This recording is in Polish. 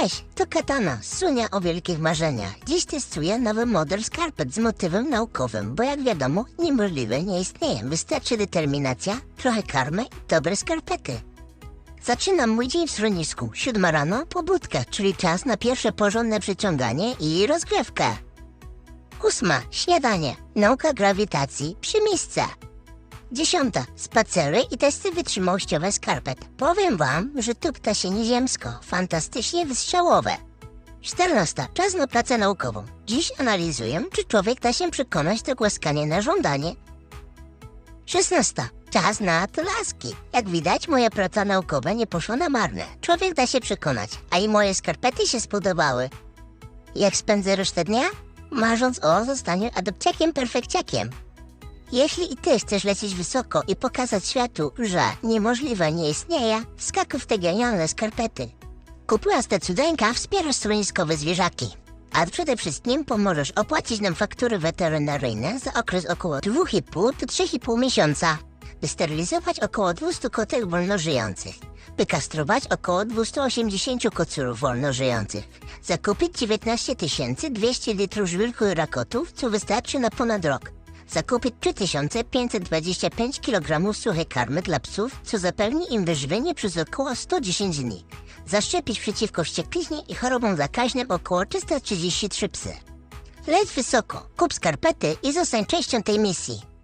Cześć, to Katana, Sunia o wielkich marzeniach. Dziś testuję nowy model skarpet z motywem naukowym, bo jak wiadomo, niemożliwe nie istnieje. Wystarczy determinacja, trochę karmy i dobre skarpety. Zaczynam mój dzień w schronisku. Siódma rano, pobudka, czyli czas na pierwsze porządne przyciąganie i rozgrzewkę. Ósma, śniadanie, nauka grawitacji przy miejsce. Dziesiąta, spacery i testy wytrzymałościowe skarpet. Powiem wam, że tupta się nieziemsko, fantastycznie wystrzałowe. Czternasta, czas na pracę naukową. Dziś analizuję, czy człowiek da się przekonać do głaskania na żądanie. Szesnasta, czas na laski. Jak widać, moja praca naukowa nie poszła na marne. Człowiek da się przekonać, a i moje skarpety się spodobały. Jak spędzę resztę dnia? Marząc o zostaniu adopciakiem perfekciakiem. Jeśli i ty chcesz lecieć wysoko i pokazać światu, że niemożliwe nie istnieje, skakuj w te genialne skarpety. Kupując te cudeńka, wspierasz schroniskowe zwierzaki. A przede wszystkim pomożesz opłacić nam faktury weterynaryjne za okres około 2,5 do 3,5 miesiąca, by sterylizować około 200 kotek wolnożyjących, by kastrować około 280 kocurów wolnożyjących, zakupić 19 200 litrów żwirku i rakotów, co wystarczy na ponad rok, zakupić 3525 kg suchej karmy dla psów, co zapewni im wyżywienie przez około 110 dni. Zaszczepić przeciwko wściekliźnie i chorobom zakaźnym około 333 psy. Leć wysoko, kup skarpety i zostań częścią tej misji.